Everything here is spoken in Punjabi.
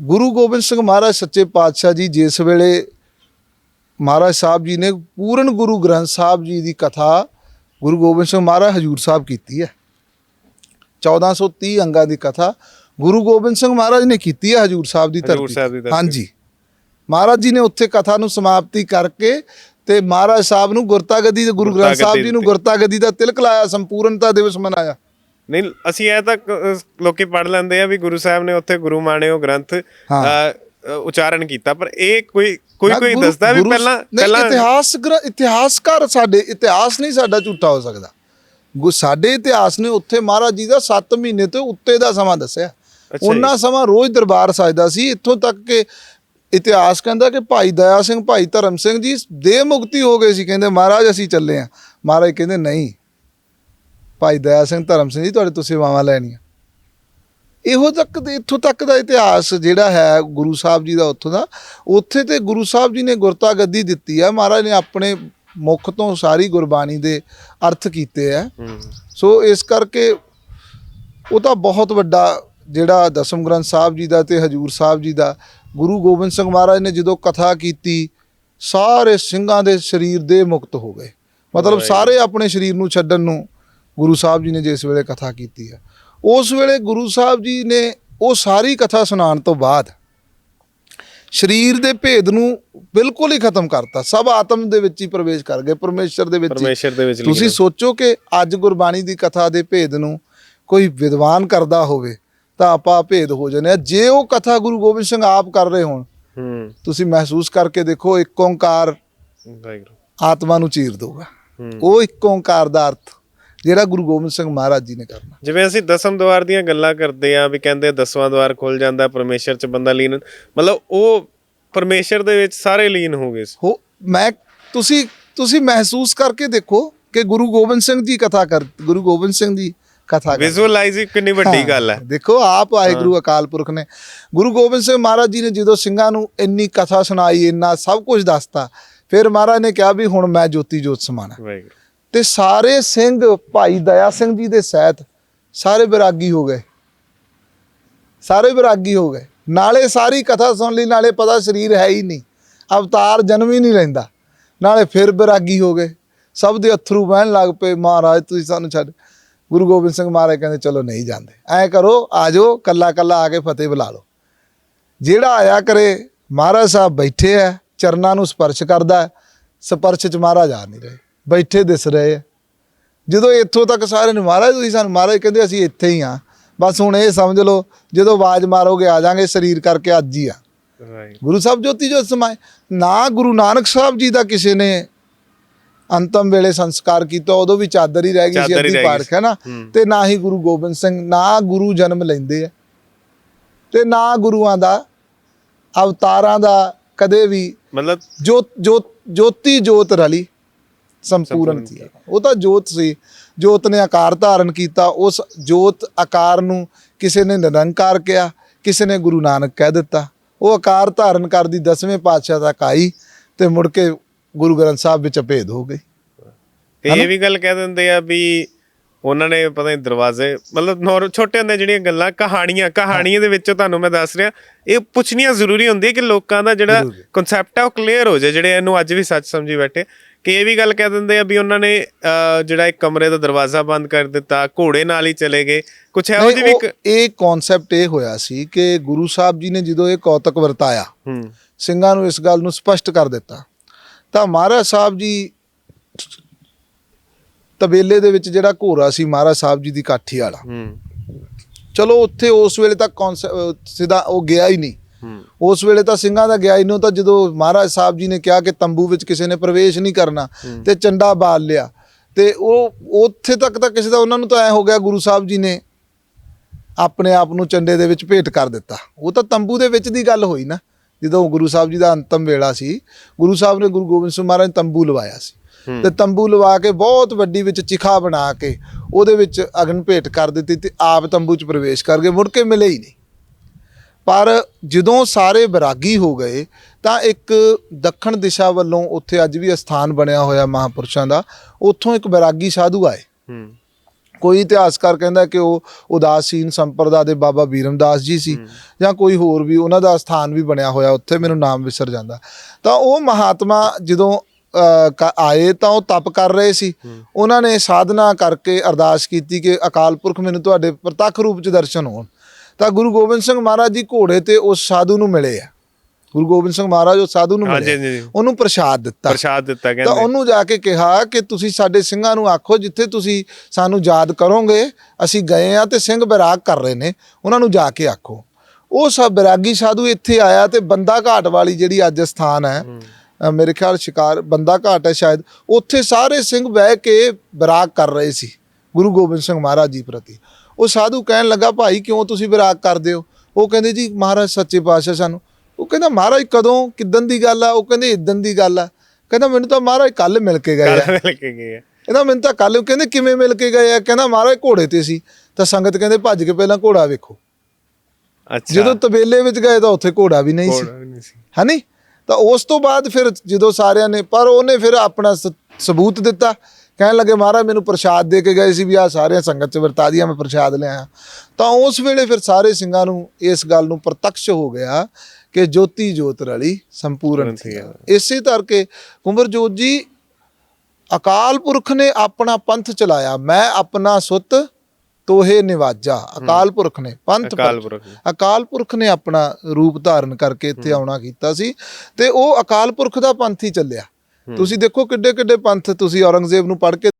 ਗੁਰੂ ਗੋਬਿੰਦ ਸਿੰਘ ਮਹਾਰਾਜ ਸੱਚੇ ਪਾਤਸ਼ਾਹ ਜੀ ਜਿਸ ਵੇਲੇ ਮਹਾਰਾਜ ਸਾਹਿਬ ਜੀ ਨੇ ਪੂਰਨ ਗੁਰੂ ਗ੍ਰੰਥ ਸਾਹਿਬ ਜੀ ਦੀ ਕਥਾ ਗੁਰੂ ਗੋਬਿੰਦ ਸਿੰਘ ਮਹਾਰਾਜ ਹਜੂਰ ਸਾਹਿਬ ਕੀਤੀ ਹੈ। 1430 ਅੰਗਾਂ ਦੀ ਕਥਾ ਗੁਰੂ ਗੋਬਿੰਦ ਸਿੰਘ ਮਹਾਰਾਜ ਨੇ ਕੀਤੀ ਹੈ ਹਜੂਰ ਸਾਹਿਬ ਦੀ ਧਰਤੀ ਹਾਂਜੀ। ਮਹਾਰਾਜ ਜੀ ਨੇ ਉੱਥੇ ਕਥਾ ਨੂੰ ਸਮਾਪਤੀ ਕਰਕੇ ਤੇ ਮਹਾਰਾਜ ਸਾਹਿਬ ਨੂੰ ਗੁਰਤਾ ਗੱਦੀ ਤੇ ਗੁਰੂ ਗ੍ਰੰਥ ਸਾਹਿਬ ਜੀ ਨੂੰ। ਗੁਰਤਾ ਗੱਦੀ ਦਾ ਤਿਲਕ ਲਾਇਆ ਸੰਪੂਰਨਤਾ ਦਿਵਸ ਮਨਾਇਆ। ਨਹੀਂ ਅਸੀਂ ਇਹ ਤਾਂ ਕ- ਲੋਕੀ ਪੜ ਲੈਂਦੇ ਆ ਵੀ ਗੁਰੂ ਸਾਹਿਬ ਨੇ ਉੱਥੇ ਗੁਰੂ ਮਾਣਿਓ ਗ੍ਰੰਥ ਹਾਂ। ਅ, ਅ, ਉਚਾਰਨ ਕੀਤਾ। ਪਰ ਇਹ ਕੋਈ ਕੋਈ ਕੋਈ ਗੁਰੂ- ਦੱਸਦਾ ਵੀ ਗੁਰੂ- ਪਹਿਲਾਂ ਨਹੀਂ, ਪਹਿਲਾਂ ਇਤਿਹਾਸ ਗ੍ਰ- ਇਤਿਹਾਸਕਾਰ ਸਾਡੇ ਇਤਿਹਾਸ ਨਹੀਂ ਸਾਡਾ ਝੂਠਾ ਹੋ ਸਕਦਾ। ਗੁ- ਸਾਡੇ ਇਤਿਹਾਸ ਨੇ ਉੱਥੇ ਮਹਾਰਾਜ ਜੀ ਦਾ 7 ਮਹੀਨੇ ਤੋਂ ਉੱਤੇ ਦਾ ਸਮਾਂ ਦੱਸਿਆ। ਜੀ। ਉਹਨਾਂ ਸਮਾਂ ਰੋਜ਼ ਦਰਬਾਰ ਸਜਦਾ ਸੀ। ਇੱਥੋਂ ਤੱਕ ਕਿ ਇਤਿਹਾਸ ਕਹਿੰਦਾ ਕਿ ਭਾਈ ਦਇਆ ਸਿੰਘ ਭਾਈ ਧਰਮ ਸਿੰਘ ਜੀ ਦੇਹ ਮੁਕਤੀ ਹੋ ਗਏ ਸੀ। ਕਹਿੰਦੇ ਮਹਾਰਾਜ ਅਸੀਂ ਚੱਲੇ ਆ। ਮਹਾਰਾਜ ਕਹਿੰਦੇ ਨਹੀਂ ਭਾਈ ਦਇਆ ਸਿੰਘ ਧਰਮ ਸਿੰਘ ਜੀ ਤੁਹਾਡੇ ਤੋਂ ਸੇਵਾਵਾਂ ਲੈਣੀਆਂ ਇਹੋ ਤੱਕ ਦੇ ਇੱਥੋਂ ਤੱਕ ਦਾ ਇਤਿਹਾਸ ਜਿਹੜਾ ਹੈ ਗੁਰੂ ਸਾਹਿਬ ਜੀ ਦਾ ਉੱਥੋਂ ਦਾ ਉੱਥੇ ਤੇ ਗੁਰੂ ਸਾਹਿਬ ਜੀ ਨੇ ਗੁਰਤਾ ਗੱਦੀ ਦਿੱਤੀ ਆ ਮਹਾਰਾਜ ਨੇ ਆਪਣੇ ਮੁਖ ਤੋਂ ਸਾਰੀ ਗੁਰਬਾਣੀ ਦੇ ਅਰਥ ਕੀਤੇ ਆ। ਸੋ ਇਸ ਕਰਕੇ ਉਹ ਤਾਂ ਬਹੁਤ ਵੱਡਾ ਜਿਹੜਾ ਦਸਮ ਗ੍ਰੰਥ ਸਾਹਿਬ ਜੀ ਦਾ ਤੇ ਹਜੂਰ ਸਾਹਿਬ ਜੀ ਦਾ ਗੁਰੂ ਗੋਬਿੰਦ ਸਿੰਘ ਮਹਾਰਾਜ ਨੇ ਜਦੋਂ ਕਥਾ ਕੀਤੀ ਸਾਰੇ ਸਿੰਘਾਂ ਦੇ ਸਰੀਰ ਦੇ ਮੁਕਤ ਹੋ ਗਏ ਮਤਲਬ। ਸਾਰੇ ਆਪਣੇ ਸਰੀਰ ਨੂੰ ਛੱਡਣ ਨੂੰ ਗੁਰੂ ਸਾਹਿਬ ਜੀ ਨੇ ਜਿਸ ਵੇਲੇ ਕਥਾ ਕੀਤੀ ਹੈ ਉਸ ਵੇਲੇ ਗੁਰੂ ਸਾਹਿਬ ਜੀ ਨੇ ਉਹ ਸਾਰੀ ਕਥਾ ਸੁਣਾਉਣ ਤੋਂ ਬਾਅਦ ਸਰੀਰ ਦੇ ਭੇਦ ਨੂੰ ਬਿਲਕੁਲ ਹੀ ਖਤਮ ਕਰਤਾ ਸਭ ਆਤਮ ਦੇ ਵਿੱਚ ਹੀ ਪ੍ਰਵੇਸ਼ ਕਰ ਗਏ ਪਰਮੇਸ਼ਰ ਦੇ ਵਿੱਚ ਹੀ। ਪਰਮੇਸ਼ਰ ਦੇ ਵਿੱਚ ਤੁਸੀਂ ਸੋਚੋ ਕਿ ਅੱਜ ਗੁਰਬਾਣੀ ਦੀ ਕਥਾ ਦੇ ਭੇਦ ਨੂੰ ਕੋਈ ਵਿਦਵਾਨ ਕਰਦਾ ਹੋਵੇ ਤਾਂ ਆਪਾਂ ਭੇਦ ਹੋ ਜਾਂਦੇ ਜੇ ਉਹ ਕਥਾ ਗੁਰੂ ਗੋਬਿੰਦ ਸਿੰਘ ਆਪ ਕਰ ਰਹੇ ਹੋਣ ਹੂੰ। ਤੁਸੀਂ ਮਹਿਸੂਸ ਕਰਕੇ ਦੇਖੋ ਇੱਕ ਓੰਕਾਰ ਆਤਮਾ ਨੂੰ ਚੀਰ ਦਊਗਾ। ਹੂੰ। ਉਹ ਇੱਕ ਓੰਕਾਰ ਦਾ ਅਰਥ ਜਿਹੜਾ ਗੁਰੂ ਗੋਬਿੰਦ ਸਿੰਘ ਮਹਾਰਾਜ ਜੀ ਨੇ ਕਰਨਾ। ਜਿਵੇਂ ਅਸੀਂ ਦਸਮ ਦਵਾਰ ਦੀਆਂ ਗੱਲਾਂ ਕਰਦੇ ਆ ਵੀ ਕਹਿੰਦੇ ਦਸਵਾਂ ਦਵਾਰ ਖੁੱਲ ਜਾਂਦਾ ਪਰਮੇਸ਼ਰ ਚ ਬੰਦਾ ਲੀਨ ਮਤਲਬ ਉਹ ਪਰਮੇਸ਼ਰ ਦੇ ਵਿੱਚ ਸਾਰੇ ਲੀਨ ਹੋ ਗਏ ਸੀ। ਹੋ ਮੈਂ ਤੁਸੀਂ ਤੁਸੀਂ ਮਹਿਸੂਸ ਕਰਕੇ ਦੇਖੋ ਕਿ ਗੁਰੂ ਗੋਬਿੰਦ ਸਿੰਘ ਜੀ ਕਥਾ ਕਰ ਗੁਰੂ ਗੋਬਿੰਦ ਸਿੰਘ ਜੀ ਕਥਾ ਵਿਜ਼ੂਅਲਾਈਜ਼ ਕਿੰਨੀ ਵੱਡੀ ਗੱਲ ਹੈ। ਦੇਖੋ ਆਪ ਵਾਹਿਗੁਰੂ ਅਕਾਲ ਪੁਰਖ ਨੇ। ਗੁਰੂ ਗੋਬਿੰਦ ਸਿੰਘ ਮਹਾਰਾਜ ਜੀ ਨੇ ਜਦੋਂ ਸਿੰਘਾਂ ਨੂੰ ਇੰਨੀ ਕਥਾ ਸੁਣਾਈ ਇੰਨਾ ਸਭ ਕੁਝ ਦੱਸਤਾ ਫਿਰ ਮਹਾਰਾਜ ਨੇ ਕਿਹਾ ਵੀ ਹੁਣ ਮੈਂ ਜੋਤੀ ਜੋਤ ਸਮਾਣਾ। ਵਾਹਿਗੁਰੂ। ਤੇ ਸਾਰੇ ਸਿੰਘ ਭਾਈ ਦਇਆ ਸਿੰਘ ਜੀ ਦੇ ਸਹਿਤ ਸਾਰੇ ਵਿਰਾਗੀ ਹੋ ਗਏ। ਸਾਰੇ ਵਿਰਾਗੀ ਹੋ ਗਏ। ਨਾਲੇ ਸਾਰੀ ਕਥਾ ਸੁਣ ਲਈ, ਨਾਲੇ ਪਤਾ ਸਰੀਰ ਹੈ ਹੀ ਨਹੀਂ। ਅਵਤਾਰ ਜਨਮ ਹੀ ਨਹੀਂ ਲੈਂਦਾ। ਨਾਲੇ ਫਿਰ ਵਿਰਾਗੀ ਹੋ ਗਏ। ਸਭ ਦੇ ਅਥਰੂ ਵਹਿਣ ਲੱਗ ਪਏ, ਮਹਾਰਾਜ, ਤੁਸੀਂ ਸਾਨੂੰ ਛੱਡ। ਗੁਰੂ ਗੋਬਿੰਦ ਸਿੰਘ ਮਹਾਰਾਜ ਕਹਿੰਦੇ, ਚਲੋ ਨਹੀਂ ਜਾਂਦੇ। ਐ ਕਰੋ ਆਜੋ ਕੱਲਾ ਕੱਲਾ ਆ ਕੇ ਫਤਿਹ ਬੁਲਾ ਲਓ। ਜਿਹੜਾ ਆਇਆ ਕਰੇ, ਮਹਾਰਾਜ ਸਾਹਿਬ ਬੈਠੇ ਆ ਚਰਨਾਂ ਨੂੰ ਸਪਰਸ਼ ਕਰਦਾ ਸਪਰਸ਼ ਚ ਮਹਾਰਾਜ ਆ ਨਹੀਂ ਰਹੇ। ਬੈਠੇ ਦਿਸ ਰਹੇ ਆ। ਜਦੋਂ ਇੱਥੋਂ ਤੱਕ ਸਾਰੇ ਨੂੰ ਮਹਾਰਾਜ ਤੁਸੀਂ ਸਾਨੂੰ ਮਹਾਰਾਜ ਕਹਿੰਦੇ ਅਸੀਂ ਇੱਥੇ ਹੀ ਆ। ਬਸ ਹੁਣ ਇਹ ਸਮਝ ਲਓ ਜਦੋਂ ਆਵਾਜ਼ ਮਾਰੋਗੇ ਆ ਜਾਾਂਗੇ ਸਰੀਰ ਕਰਕੇ ਅੱਜ ਹੀ ਆ। ਗੁਰੂ ਸਾਹਿਬ ਜੋਤੀ ਜੋਤ ਸਮਾਏ ਨਾ ਗੁਰੂ ਨਾਨਕ ਸਾਹਿਬ ਜੀ ਦਾ ਕਿਸੇ ਨੇ ਅੰਤਮ ਵੇਲੇ ਸੰਸਕਾਰ ਕੀਤਾ ਉਦੋਂ ਵੀ ਚਾਦਰ ਹੀ ਰਹਿ ਗਈ ਸੀ ਅੱਧੀ ਪਾਰਖ ਹੈ ਨਾ। ਤੇ ਨਾ ਹੀ ਗੁਰੂ ਗੋਬਿੰਦ ਸਿੰਘ ਨਾ ਗੁਰੂ ਜਨਮ ਲੈਂਦੇ ਆ। ਤੇ ਨਾ ਗੁਰੂਆਂ ਦਾ ਅਵਤਾਰਾਂ ਦਾ ਕਦੇ ਵੀ ਮਤਲਬ ਜੋਤ ਜੋਤੀ ਜੋਤ ਰਲੀ। ਸੰਪੂਰਨ ਸੀ ਉਹ ਤਾਂ ਜੋਤ ਸੀ। ਜੋਤ ਨੇ ਆਕਾਰ ਧਾਰਨ ਕੀਤਾ। ਉਸ ਜੋਤ ਆਕਾਰ ਨੂੰ ਕਿਸੇ ਨੇ ਨਿਰੰਕਾਰ ਕਿਹਾ ਕਿਸੇ ਨੇ ਗੁਰੂ ਨਾਨਕ ਕਹਿ ਦਿੱਤਾ। ਉਹ ਆਕਾਰ ਧਾਰਨ ਕਰਦੀ ਦਸਵੇਂ ਪਾਤਸ਼ਾਹ ਤੱਕ ਆਈ ਤੇ ਮੁੜ ਕੇ ਗੁਰੂ ਗ੍ਰੰਥ ਸਾਹਿਬ ਵਿੱਚ ਭੇਦ ਹੋ ਗਈ। ਤੇ ਇਹ ਵੀ ਗੱਲ ਕਹਿ ਦਿੰਦੇ ਆ ਵੀ ਉਹਨਾਂ ਨੇ ਪਤਾ ਨਹੀਂ ਦਰਵਾਜ਼ੇ ਮਤਲਬ ਨੌਰ ਛੋਟੇ ਹੁੰਦੇ ਜਿਹੜੀਆਂ ਗੱਲਾਂ ਕਹਾਣੀਆਂ ਕਹਾਣੀਆਂ ਦੇ ਵਿੱਚੋਂ ਤੁਹਾਨੂੰ ਮੈਂ ਦੱਸ ਰਿਹਾ ਇਹ ਪੁੱਛਣੀਆਂ ਜ਼ਰੂਰੀ ਹੁੰਦੀ ਹੈ ਕਿ ਲੋਕਾਂ ਦਾ ਜਿਹੜਾ। ਕਨਸੈਪਟ ਹੈ। ਉਹ ਕਲੀਅਰ ਹੋ ਜਾਏ ਜਿਹੜੇ ਇਹਨੂੰ ਅੱਜ ਵੀ ਸੱਚ ਸਮਝੀ ਬੈਠੇ। ਕਿ ਇਹ ਵੀ ਗੱਲ ਕਹਿ ਦਿੰਦੇ ਆ ਵੀ ਉਹਨਾਂ ਨੇ ਜਿਹੜਾ ਇੱਕ ਕਮਰੇ ਦਾ ਦਰਵਾਜ਼ਾ ਬੰਦ ਕਰ ਦਿੱਤਾ ਘੋੜੇ ਨਾਲ ਹੀ ਚਲੇ ਗਏ। ਕੁਛ ਇਹੋ ਜਿਹੀ ਵੀ ਇਹ ਕਨਸੈਪਟ ਇਹ ਹੋਇਆ ਸੀ ਕਿ ਗੁਰੂ ਸਾਹਿਬ ਜੀ ਨੇ ਜਦੋਂ ਇਹ ਕੌਤਕ ਵਰਤਾਇਆ ਹੂੰ। ਸਿੰਘਾਂ ਨੂੰ ਇਸ ਗੱਲ ਨੂੰ ਸਪਸ਼ਟ ਕਰ ਦਿੱਤਾ ਤਾਂ ਮਹਾਰਾਜ ਸਾਹਿਬ ਜੀ ਤਬੇਲੇ ਦੇ ਵਿੱਚ ਜਿਹੜਾ ਘੋੜਾ ਸੀ ਮਹਾਰਾਜ ਸਾਹਿਬ ਜੀ ਦੀ ਕਾਠੀ ਵਾਲਾ। ਹੂੰ। ਚਲੋ ਉੱਥੇ ਉਸ ਵੇਲੇ ਤੱਕ ਸਿੱਧਾ ਉਹ ਗਿਆ ਹੀ ਨਹੀਂ। ਉਸ ਵੇਲੇ ਤਾਂ ਸਿੰਘਾਂ ਦਾ ਗਿਆ ਉਹ ਤਾਂ ਜਦੋਂ ਮਹਾਰਾਜ ਸਾਹਿਬ ਜੀ ਨੇ ਕਿਹਾ ਕਿ ਤੰਬੂ ਵਿੱਚ ਕਿਸੇ ਨੇ ਪ੍ਰਵੇਸ਼ ਨਹੀਂ ਕਰਨਾ ਤੇ ਚੰਡਾ ਬਾਲ ਲਿਆ। ਤੇ ਉਹ ਉੱਥੇ ਤੱਕ ਤਾਂ ਕਿਸੇ ਦਾ ਉਹਨਾਂ ਨੂੰ ਤਾਂ ਐ ਹੋ ਗਿਆ ਗੁਰੂ ਸਾਹਿਬ ਜੀ ਨੇ ਆਪਣੇ ਆਪ ਨੂੰ ਚੰਡੇ ਦੇ ਵਿੱਚ ਭੇਟ ਕਰ ਦਿੱਤਾ। ਉਹ ਤਾਂ ਤੰਬੂ ਦੇ ਵਿੱਚ ਦੀ ਗੱਲ ਹੋਈ ਨਾ ਜਦੋਂ ਗੁਰੂ ਸਾਹਿਬ ਜੀ ਦਾ ਅੰਤਮ ਵੇਲਾ ਸੀ ਗੁਰੂ ਸਾਹਿਬ ਨੇ ਗੁਰੂ ਗੋਬਿੰਦ ਸਿੰਘ ਮਹਾਰਾਜ ਤੰਬੂ ਲਵਾਇਆ ਸੀ। ਤੇ ਤੰਬੂ ਲਵਾ ਕੇ ਬਹੁਤ ਵੱਡੀ ਵਿੱਚ ਚਿਖਾ ਬਣਾ ਕੇ ਉਹਦੇ ਵਿੱਚ ਅਗਨ ਭੇਟ ਕਰ ਦਿੱਤੀ ਤੇ ਆਪ ਤੰਬੂ 'ਚ ਪ੍ਰਵੇਸ਼ ਕਰ ਗਏ ਮੁੜ ਕੇ ਮਿਲੇ ਹੀ ਨਹੀਂ। ਪਰ ਜਦੋਂ ਸਾਰੇ ਵਿਰਾਗੀ ਹੋ ਗਏ ਤਾਂ ਇੱਕ ਦੱਖਣ ਦਿਸ਼ਾ ਵੱਲੋਂ ਉੱਥੇ ਅੱਜ ਵੀ ਅਸਥਾਨ ਬਣਿਆ ਹੋਇਆ ਮਹਾਪੁਰਸ਼ਾਂ ਦਾ ਉੱਥੋਂ ਇੱਕ ਵਿਰਾਗੀ ਸਾਧੂ ਆਏ। ਹੂੰ। ਕੋਈ ਇਤਿਹਾਸਕਾਰ ਕਹਿੰਦਾ ਕਿ ਉਹ ਉਦਾਸੀਨ ਸੰਪਰਦਾ ਦੇ ਬਾਬਾ ਬੀਰਮਦਾਸ ਜੀ ਸੀ ਜਾਂ ਕੋਈ ਹੋਰ ਵੀ ਉਹਨਾਂ ਦਾ ਸਥਾਨ ਵੀ ਬਣਿਆ ਹੋਇਆ ਉੱਥੇ ਮੈਨੂੰ ਨਾਮ ਵਿਸਰ ਜਾਂਦਾ। ਤਾਂ ਉਹ ਮਹਾਤਮਾ ਜਦੋਂ ਆਏ ਤਾਂ ਉਹ ਤਪ ਕਰ ਰਹੇ ਸੀ। ਉਹਨਾਂ ਨੇ ਸਾਧਨਾ ਕਰਕੇ ਅਰਦਾਸ ਕੀਤੀ ਕਿ ਅਕਾਲ ਪੁਰਖ ਮੈਨੂੰ ਤੁਹਾਡੇ ਪ੍ਰਤੱਖ ਰੂਪ ਚ ਦਰਸ਼ਨ ਹੋਣ। ਤਾਂ ਗੁਰੂ ਗੋਬਿੰਦ ਸਿੰਘ ਮਹਾਰਾਜ ਜੀ ਘੋੜੇ ਤੇ ਉਸ ਸਾਧੂ ਨੂੰ ਮਿਲੇ ਆ। ਗੁਰੂ ਗੋਬਿੰਦ ਸਿੰਘ ਮਹਾਰਾਜ ਉਹ ਸਾਧੂ ਨੂੰ ਮਿਲੇ। ਉਹਨੂੰ ਪ੍ਰਸ਼ਾਦ ਦਿੱਤਾ। ਪ੍ਰਸ਼ਾਦ ਦਿੱਤਾ ਤਾਂ ਕਹਿੰਦੇ। ਉਹਨੂੰ ਜਾ ਕੇ ਕਿਹਾ ਕਿ ਤੁਸੀਂ ਸਾਡੇ ਸਿੰਘਾਂ ਨੂੰ ਆਖੋ ਜਿੱਥੇ ਤੁਸੀਂ ਸਾਨੂੰ ਯਾਦ ਕਰੋਗੇ ਅਸੀਂ ਗਏ ਆ ਤੇ ਸਿੰਘ ਬੈਰਾਗ ਕਰ ਰਹੇ ਨੇ ਉਹਨਾਂ ਨੂੰ ਜਾ ਕੇ ਆਖੋ। ਉਹ ਸਭ ਬੈਰਾਗੀ ਸਾਧੂ ਇੱਥੇ ਆਇਆ ਤੇ ਬੰਦਾ ਘਾਟ ਵਾਲੀ ਜਿਹੜੀ ਅੱਜ ਸਥਾਨ ਹੈ ਮੇਰੇ ਖਿਆਲ ਸ਼ਿਕਾਰ ਬੰਦਾ ਘਾਟ ਹੈ ਸ਼ਾਇਦ ਉੱਥੇ ਸਾਰੇ ਸਿੰਘ ਬਹਿ ਕੇ ਬੈਰਾਗ ਕਰ ਰਹੇ ਸੀ। ਗੁਰੂ ਗੋਬਿੰਦ ਸਿੰਘ ਮਹਾਰਾਜ ਜੀ ਪ੍ਰਤੀ। ਉਹ ਸਾਧੂ ਕਹਿਣ ਲੱਗਾ ਭਾਈ ਕਿਉਂ ਤੁਸੀਂ ਬੈਰਾਗ ਕਰਦੇ ਹੋ? ਉਹ ਕਹਿੰਦੇ ਜੀ ਮਹਾਰਾਜ ਸੱਚੇ ਪਾਤਸ਼ਾਹ ਸਾਨੂੰ। ਉਹ ਕਹਿੰਦਾ ਮਹਾਰਾਜ ਕਦੋਂ ਕਿਦਨ ਦੀ ਗੱਲ ਆ? ਉਹ ਕਹਿੰਦੇ ਇਦਨ ਦੀ ਗੱਲ ਆ। ਕਹਿੰਦਾ ਮੈਨੂੰ ਤਾਂ ਮਹਾਰਾਜ ਕੱਲ ਮਿਲ ਕੇ ਗਏ ਆ। ਕੱਲ ਮਿਲ ਕੇ ਗਏ ਆ। ਕਹਿੰਦਾ ਮੈਨੂੰ ਤਾਂ ਕੱਲ ਕਹਿੰਦੇ ਕਿਵੇਂ ਮਿਲ ਕੇ ਗਏ ਆ? ਕਹਿੰਦਾ ਮਹਾਰਾਜ ਘੋੜੇ ਤੇ ਸੀ। ਤਾਂ ਸੰਗਤ ਕਹਿੰਦੇ ਭੱਜ ਕੇ ਪਹਿਲਾਂ ਘੋੜਾ ਵੇਖੋ। ਅੱਛਾ। ਜਦੋਂ ਤਬੇਲੇ ਵਿੱਚ ਗਏ ਤਾਂ ਉੱਥੇ ਘੋੜਾ ਵੀ ਨਹੀਂ ਸੀ। ਘੋੜਾ ਵੀ ਨਹੀਂ ਸੀ। ਹਨੀ? ਤਾਂ ਉਸ ਤੋਂ ਬਾਅਦ ਫਿਰ ਜਦੋਂ ਸਾਰਿਆਂ ਨੇ ਪਰ ਉਹਨੇ ਫਿਰ ਆਪਣਾ ਸਬੂਤ ਦਿੱਤਾ। ਕਹਿਣ ਲੱਗੇ ਮਹਾਰਾਜ ਮੈਨੂੰ ਪ੍ਰਸ਼ਾਦ ਦੇ ਕੇ ਗਏ ਸੀ ਵੀ ਆ ਸਾਰਿਆਂ ਸੰਗਤ ਚ ਵਰਤਾ ਦਿਆ ਮੈਂ ਪ੍ਰਸ਼ਾਦ ਲਿਆ ਤਾਂ ਉਸ ਵੇਲੇ ਫਿਰ ਸਾਰੇ ਸਿੰਘਾਂ ਨੂੰ ਇਸ ਗੱਲ ਨੂੰ ਪ੍ਰਤੱਖ ਹੋ ਗਿਆ ਕਿ ਜੋਤੀ ਜੋਤ ਰਲੀ ਸੰਪੂਰਨ ਥੀ। ਇਸੇ ਕਰਕੇ ਕੁੰਵਰ ਜੋਤ ਜੀ ਅਕਾਲ ਪੁਰਖ ਨੇ ਆਪਣਾ ਪੰਥ ਚਲਾਇਆ। ਮੈਂ ਆਪਣਾ ਸੁੱਤ ਤੋਹੇ ਨਿਵਾਜਾ। ਅਕਾਲ ਪੁਰਖ ਨੇ ਪੰਥ। ਅਕਾਲ ਪੁਰਖ ਨੇ। ਆਪਣਾ ਰੂਪ ਧਾਰਨ ਕਰਕੇ ਇੱਥੇ ਆਉਣਾ ਕੀਤਾ ਸੀ ਤੇ ਉਹ ਅਕਾਲ ਪੁਰਖ ਦਾ ਪੰਥ ਹੀ ਚੱਲਿਆ। ਤੁਸੀਂ ਦੇਖੋ ਕਿੱਡੇ ਕਿੱਡੇ ਪੰਥ ਤੁਸੀਂ ਔਰੰਗਜ਼ੇਬ ਨੂੰ ਪੜ੍ਹ ਕੇ